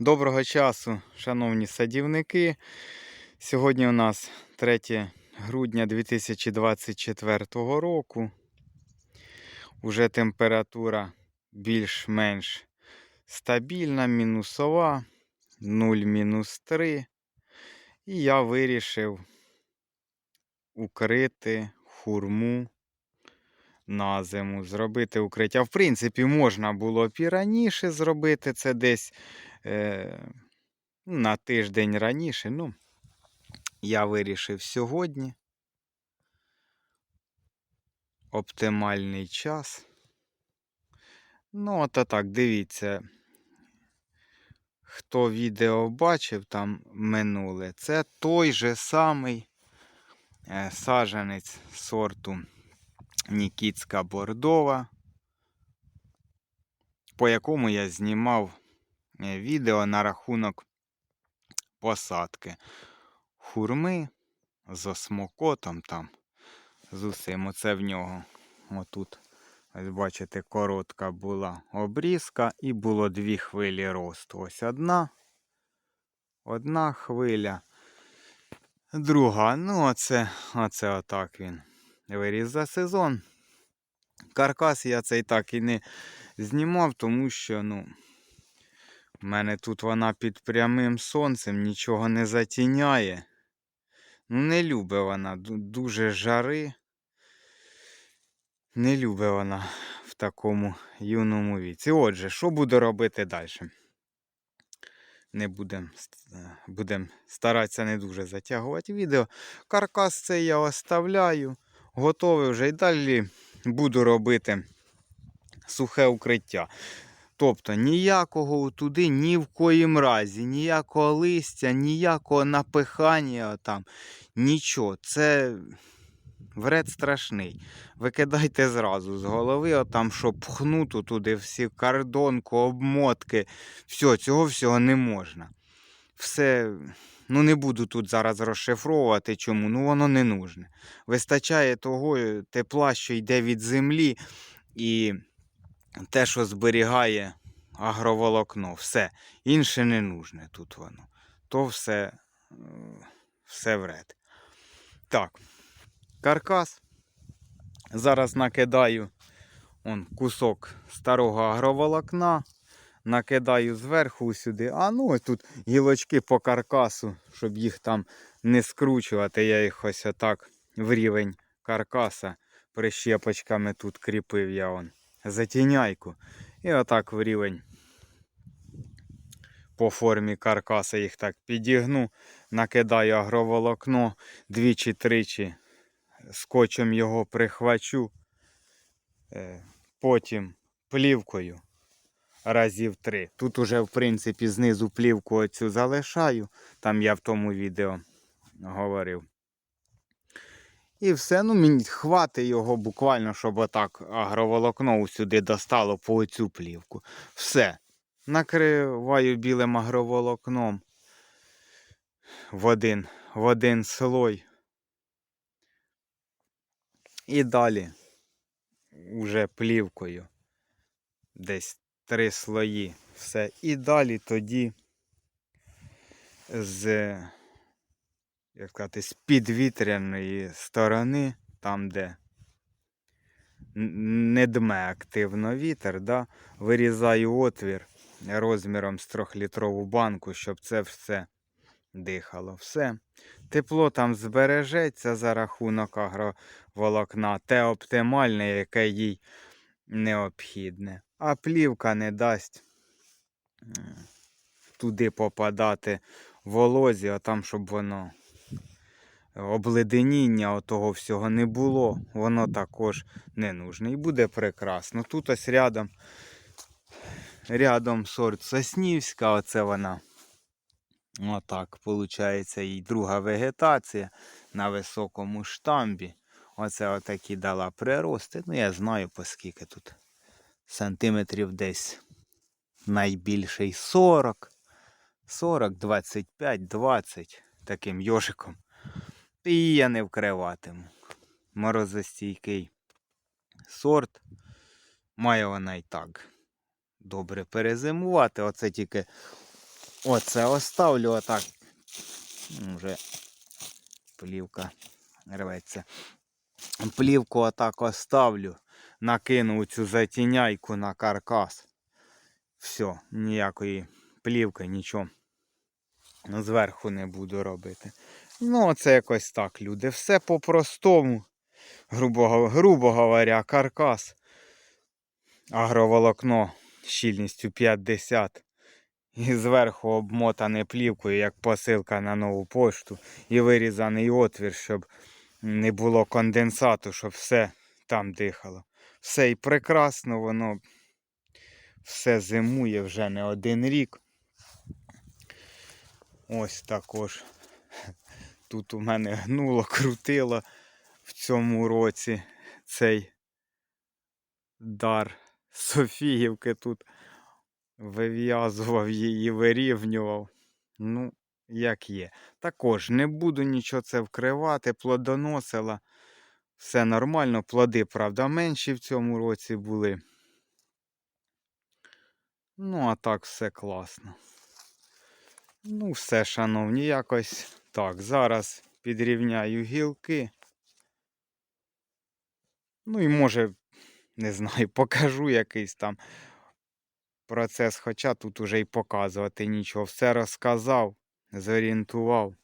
Доброго часу, шановні садівники. Сьогодні у нас 3 грудня 2024 року. Уже температура більш-менш стабільна, мінусова, 0-3. І я вирішив укрити хурму на зиму, зробити укриття. В принципі, можна було б і раніше зробити це десь е, на тиждень раніше. Ну, я вирішив сьогодні. Оптимальний час. Ну, от так, дивіться. Хто відео бачив там минуле, це той же самий е, сажанець сорту Нікітська Бордова, по якому я знімав е, відео на рахунок посадки хурми з осмокотом там, з усім. Оце в нього. Отут, ось бачите, коротка була обрізка і було дві хвилі росту. Ось одна, одна хвиля, друга. Ну, оце, оце отак він виріс за сезон. Каркас я цей так і не знімав, тому що, ну, в мене тут вона під прямим сонцем, нічого не затіняє. Ну, не любить вона, дуже жари. Не любить вона в такому юному віці. Отже, що буду робити далі? Не будемо будем старатися не дуже затягувати відео. Каркас цей я оставляю. Готовий вже і далі буду робити сухе укриття. Тобто ніякого туди ні в коїм разі, ніякого листя, ніякого напихання там, нічого. Це вред страшний. Викидайте зразу з голови, отам, що пхнуту туди всі кордонку, обмотки. Все, цього всього не можна. Все, ну не буду тут зараз розшифровувати чому, ну воно не нужне. Вистачає того е, тепла, що йде від землі, і те, що зберігає агроволокно. Все. Інше не нужне тут воно. То все, е, все вред. Так, каркас. Зараз накидаю он, кусок старого агроволокна. Накидаю зверху сюди. А ну ось тут гілочки по каркасу, щоб їх там не скручувати. Я їх ось отак в рівень каркаса прищепочками тут кріпив я он затіняйку. І отак в рівень по формі каркаса їх так підігну, накидаю агроволокно двічі-тричі, скотчем його прихвачу, е, потім плівкою разів три. Тут уже, в принципі, знизу плівку оцю залишаю, там я в тому відео говорив. І все, ну мені хватить його буквально, щоб отак агроволокно сюди достало по оцю плівку. Все. Накриваю білим агроволокном в один, в один слой. І далі уже плівкою. Десь три слої. Все. І далі тоді з як сказати, з підвітряної сторони, там, де не дме активно вітер, да, вирізаю отвір розміром з 3-літрову банку, щоб це все дихало. Все. Тепло там збережеться за рахунок агроволокна, те оптимальне, яке їй необхідне. А плівка не дасть туди попадати волозі, а там, щоб воно обледеніння отого всього не було, воно також не нужне. І буде прекрасно. Тут ось рядом, рядом сорт Соснівська, оце вона. Отак, виходить, і друга вегетація на високому штамбі. Оце отакі дала прирости. Ну, я знаю, по скільки тут. Сантиметрів десь найбільший 40, 40, 25, 20 таким йожиком. І я не вкриватиму. Морозостійкий сорт. Має вона і так добре перезимувати. Оце тільки Оце оставлю отак. Вже плівка рветься. Плівку отак оставлю. Накину цю затіняйку на каркас. Все, ніякої плівки, нічого. Зверху не буду робити. Ну, це якось так, люди. Все по-простому. Грубо, грубо говоря, каркас. Агроволокно щільністю 50. І зверху обмотане плівкою, як посилка на нову пошту. І вирізаний отвір, щоб не було конденсату, щоб все там дихало. Все і прекрасно, воно все зимує вже не один рік. Ось також. Тут у мене гнуло, крутило в цьому році цей дар Софіївки тут вив'язував її, вирівнював. Ну, як є. Також не буду нічого це вкривати, плодоносила. Все нормально, плоди, правда, менші в цьому році були. Ну, а так все класно. Ну, все, шановні, якось так. Зараз підрівняю гілки. Ну і може, не знаю, покажу якийсь там процес, хоча тут уже й показувати нічого. Все розказав, зорієнтував.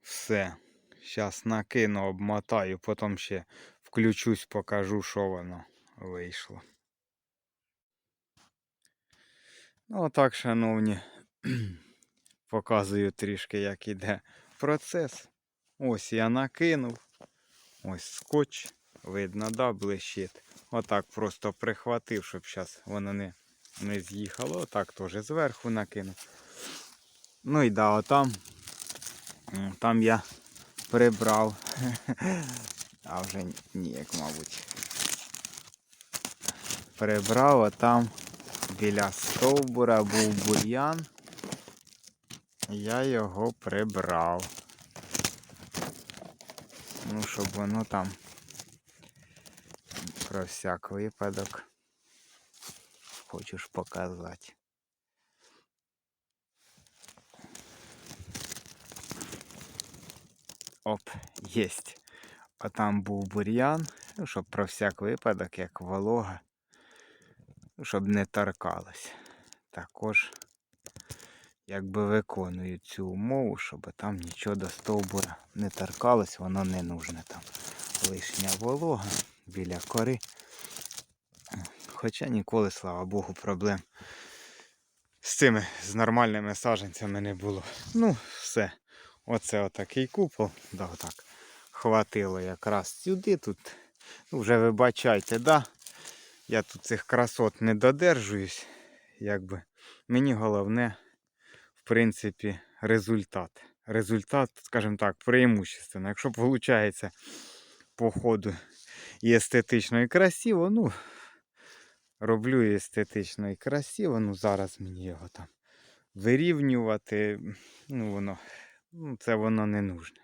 Все. Зараз накину, обмотаю, потім ще включусь, покажу, що воно вийшло. Ну, отак, шановні, показую трішки, як іде процес. Ось я накинув. Ось скотч. Видно, да, блищить. Отак просто прихватив, щоб зараз воно не, не з'їхало. Отак теж зверху накинув. Ну і да, отам. Там я прибрав. А вже ні- ніяк, мабуть. Прибрав, а там біля стовбура був бур'ян. Я його прибрав. Ну, щоб воно там про всяк випадок. Хочеш показати. Оп, єсть. А там був бур'ян, ну, щоб про всяк випадок, як волога, ну, щоб не торкалось. Також якби виконую цю умову, щоб там нічого до стовбура не торкалось, воно не нужне там. Лишня волога біля кори. Хоча ніколи, слава Богу, проблем з цими з нормальними саджанцями не було. Ну, все. Оце отакий купол. Да, отак. Хватило якраз сюди. Тут, ну, вже вибачайте, да. Я тут цих красот не додержуюсь. Якби. Мені головне, в принципі, результат. Результат, скажімо так, преимущественно. Якщо виходить по ходу і естетично, і красиво, ну, роблю і естетично і красиво. Ну, зараз мені його там вирівнювати. Ну, воно, ну, це воно не нужне.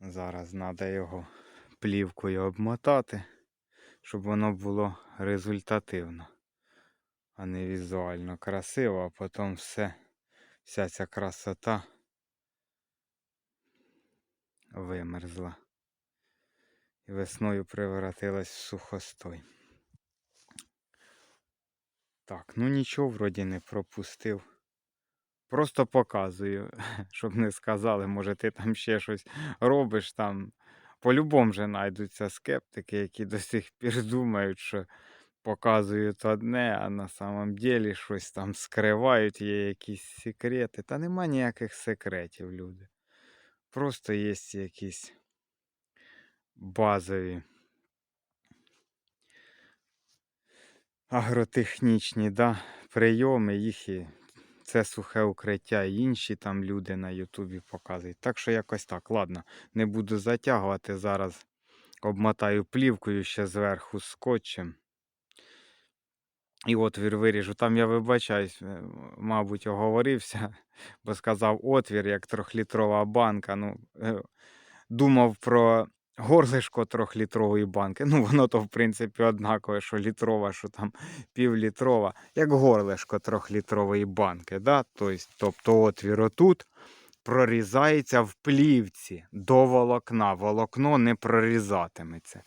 Зараз треба його плівкою обмотати, щоб воно було результативно, а не візуально красиво, а потім все, вся ця красота вимерзла. І весною превратилась в сухостой. Так, ну нічого вроді не пропустив. Просто показую, щоб не сказали, може ти там ще щось робиш там. По-любому же знайдуться скептики, які до сих пір думають, що показують одне, а на самом деле щось там скривають, є якісь секрети. Та нема ніяких секретів, люди. Просто є якісь базові агротехнічні да, прийоми, їх і це сухе укриття, і інші там люди на Ютубі показують. Так що якось так, ладно, не буду затягувати зараз. Обмотаю плівкою ще зверху скотчем. І отвір виріжу. Там я вибачаюсь, е, мабуть, оговорився, бо сказав отвір, як трьохлітрова банка. Ну, е, думав про горлишко трьохлітрової банки. Ну, воно то, в принципі, однакове, що літрова, що там півлітрова, як горлишко трьохлітрової банки. Да? Тобто, тобто отвір отут прорізається в плівці до волокна. Волокно не прорізатиметься.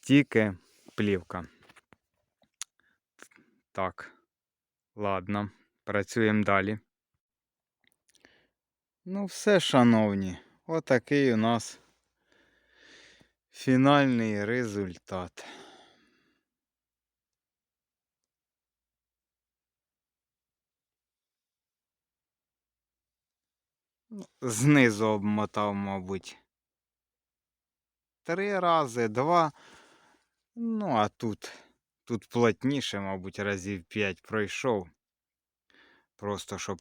Тільки плівка. Так, ладно, працюємо далі. Ну, все, шановні, отакий у нас фінальний результат. Ну, Знизу обмотав, мабуть. Три рази, два. Ну, а тут, тут плотніше, мабуть, разів п'ять пройшов. Просто щоб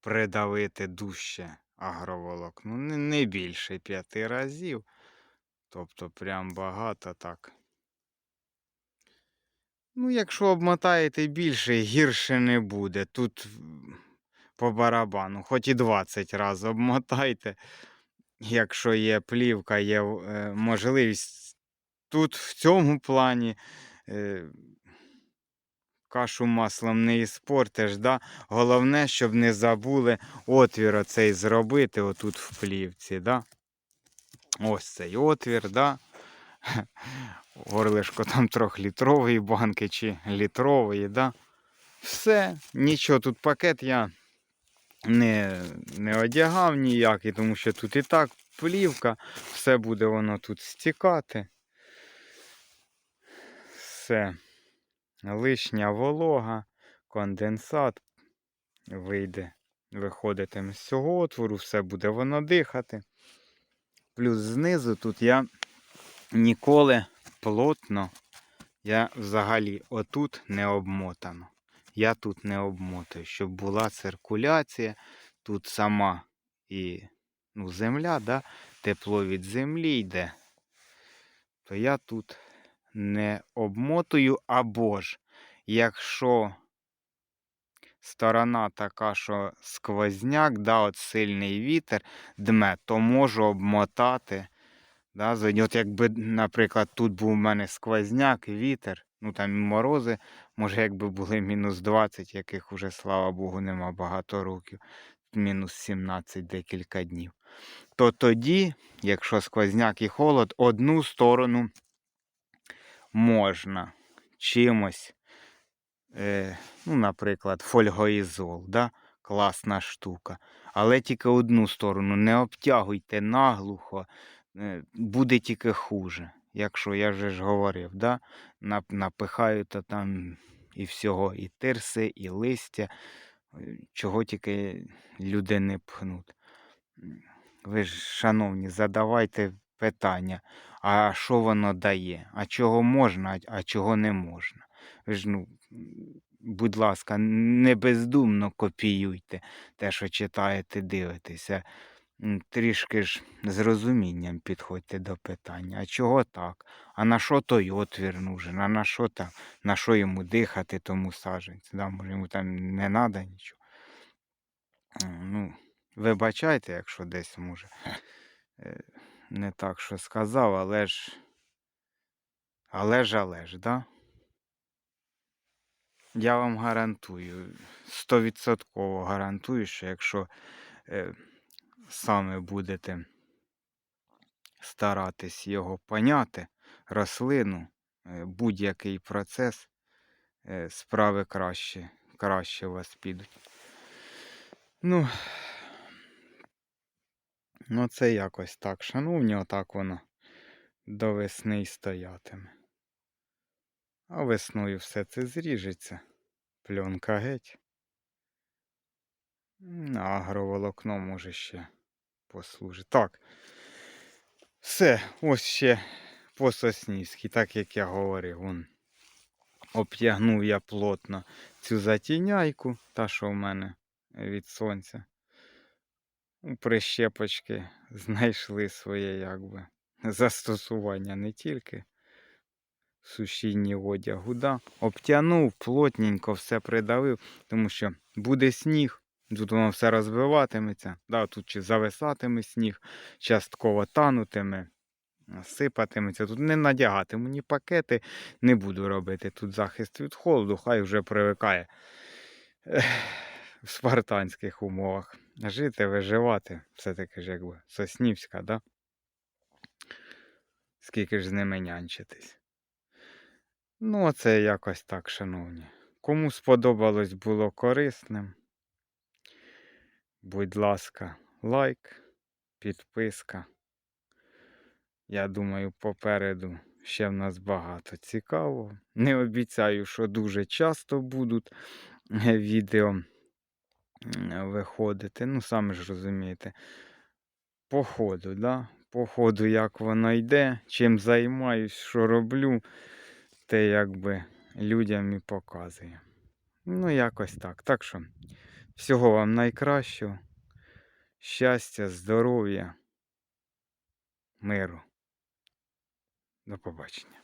придавити дужче агроволокно. Не, не більше п'яти разів. Тобто прям багато так. Ну, якщо обмотаєте більше, гірше не буде. Тут по барабану, хоч і 20 разів обмотайте. Якщо є плівка, є е, можливість. Тут в цьому плані е, кашу маслом не іспортиш. Да? Головне, щоб не забули отвір оцей зробити отут в плівці. Да? Ось цей отвір, да? горлишко там трьохлітрової банки чи літрової, да? Все, нічого, тут пакет я не, не одягав ніякий, тому що тут і так плівка, все буде воно тут стікати. Все. Лишня волога, конденсат вийде, виходитиме з цього отвору, все буде воно дихати. Плюс знизу тут я ніколи плотно, я взагалі отут не обмотано. Я тут не обмотую, щоб була циркуляція. Тут сама і ну, земля, да? тепло від землі йде. То я тут не обмотую, або ж, якщо сторона така, що сквозняк, да, от сильний вітер дме, то можу обмотати. Да, От якби, наприклад, тут був у мене сквозняк, вітер, ну там морози, може, якби були мінус 20, яких уже, слава Богу, нема багато років, мінус 17 декілька днів. То тоді, якщо сквозняк і холод, одну сторону можна чимось, е, ну, наприклад, фольгоізол, да? класна штука. Але тільки одну сторону не обтягуйте наглухо, е, буде тільки хуже. Якщо я вже ж говорив, да? Нап- напихаю то там і всього, і тирси, і листя, е, чого тільки люди не пхнуть. Ви ж, шановні, задавайте питання, а що воно дає, а чого можна, а чого не можна. Ж, ну, будь ласка, не бездумно копіюйте те, що читаєте, дивитеся. Трішки ж з розумінням підходьте до питання. А чого так? А на що той отвір нужен? А на що там? На що йому дихати, тому саджанцю? Да? Може йому там не треба нічого. Ну, вибачайте, якщо десь може. е, Не так, що сказав, але ж. Але ж, але ж, да? Я вам гарантую, стовідсотково гарантую, що якщо е, саме будете старатись його поняти, рослину, е, будь-який процес, е, справи краще, краще у вас підуть. Ну, ну це якось так, шановні, отак воно до весни й стоятиме. А весною все це зріжеться. Пленка геть. Агроволокно може ще послужить. Так. Все, ось ще по Соснівській, так як я говорив, вон. Обтягнув я плотно цю затіняйку, та що в мене від сонця. Ну, Прищепочки знайшли своє якби застосування не тільки сушінні одягу. Да. Обтягнув, плотненько все придавив, тому що буде сніг, тут воно все розбиватиметься, да, тут чи зависатиме сніг, частково танутиме. сипатиметься. Тут не надягатиму ні пакети, не буду робити тут захист від холоду, хай вже привикає в спартанських умовах. Жити, виживати, все-таки ж якби Соснівська, да? Скільки ж з ними нянчитись. Ну, оце якось так, шановні. Кому сподобалось, було корисним. Будь ласка, лайк, підписка. Я думаю, попереду ще в нас багато цікавого. Не обіцяю, що дуже часто будуть е, відео виходити. Ну, самі ж розумієте. По ходу, да? По ходу, як воно йде, чим займаюсь, що роблю, те якби людям і показує. Ну, якось так. Так що, всього вам найкращого. Щастя, здоров'я, миру. До побачення.